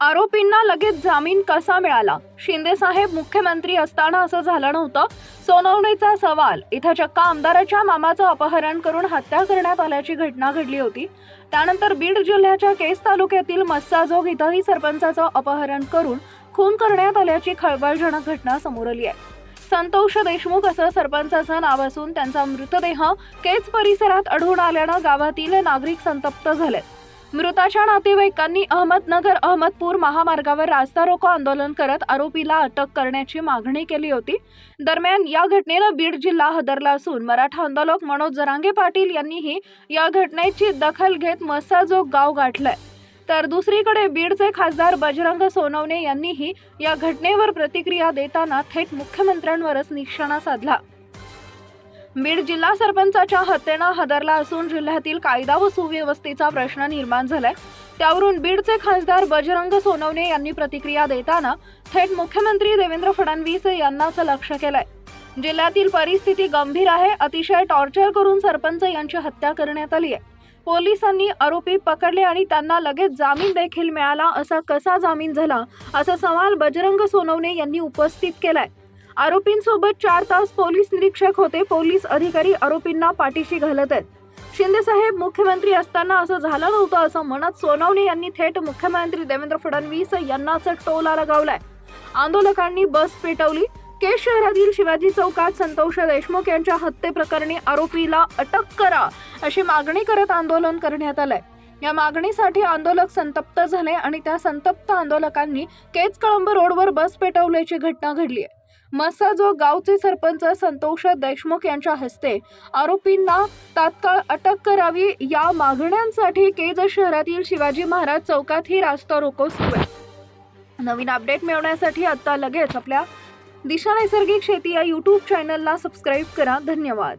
आरोपींना लगेच जामीन कसा मिळाला? शिंदे साहेब मुख्यमंत्री असताना असं झालं नव्हतं? सोनवणेचा सवाल इथं चक्का आमदाराच्या मामाचं अपहरण करून हत्या करण्यात आल्याची घटना घडली होती. त्यानंतर बीड जिल्ह्याच्या केस तालुक्यातील मस्साजोग इथंही सरपंचाचं अपहरण करून खून करण्यात आल्याची खळबळजनक घटना समोर आली आहे. संतोष देशमुख असं सरपंचाचं नाव असून त्यांचा मृतदेह केज परिसरात आढळून आल्यानं गावातील नागरिक संतप्त झालेत. मृताच्या नातेवाईकांनी अहमदनगर अहमदपूर महामार्गावर रास्ता रोको आंदोलन करत आरोपीला अटक करण्याची मागणी केली होती. दरम्यान या घटनेनं बीड जिल्हा हदरला असून मराठा आंदोलक मनोज जरांगे पाटील यांनीही या घटनेची दखल घेत मस्साजोग गाव गाठलंय. तर दुसरीकडे बीडचे खासदार बजरंग सोनवणे यांनीही या घटनेवर प्रतिक्रिया देताना थेट मुख्यमंत्र्यांवरच निशाणा साधला. बीड जिल्हा सरपंचाच्या हत्येनं हादरला असून जिल्ह्यातील कायदा व सुव्यवस्थेचा प्रश्न निर्माण झालाय. त्यावरून बीडचे खासदार बजरंग सोनवणे यांनी प्रतिक्रिया देताना थेट मुख्यमंत्री देवेंद्र फडणवीस यांनाच लक्ष केलंय. जिल्ह्यातील परिस्थिती गंभीर आहे अतिशय टॉर्चर करून सरपंच यांची हत्या करण्यात आली आहे पोलिसांनी आरोपी पकडले आणि त्यांना लगेच जामीन देखील मिळाला असा कसा जामीन झाला असा सवाल बजरंग सोनवणे यांनी उपस्थित केलाय. आरोपींसोबत चार तास पोलीस निरीक्षक होते. पोलीस अधिकारी आरोपींना पाठीशी घालत आहेत. शिंदे साहेब मुख्यमंत्री असताना असं झालं नव्हतं असं म्हणत सोनवणे यांनी थेट मुख्यमंत्री देवेंद्र फडणवीस यांनाच टोला लगावलाय. आंदोलकांनी बस पेटवली. केस शहरातील शिवाजी चौकात संतोष देशमुख यांच्या हत्येप्रकरणी आरोपीला अटक करा अशी मागणी करत आंदोलन करण्यात आलंय. या मागणीसाठी आंदोलक संतप्त झाले आणि त्या संतप्त आंदोलकांनी केज कळंब रोडवर बस पेटवल्याची घटना घडली आहे. मसाजो गावचे सरपंच संतोष देशमुख यांच्या हस्ते आरोपींना तात्काळ अटक करावी या मागण्यांसाठी केज शहरातील शिवाजी महाराज चौकात ही रास्ता रोको सुरू आहे. नवीन अपडेट मिळवण्यासाठी आता लगेच आपल्या दिशा नैसर्गिक शेती या यूट्यूब चॅनलला सबस्क्राईब करा. धन्यवाद.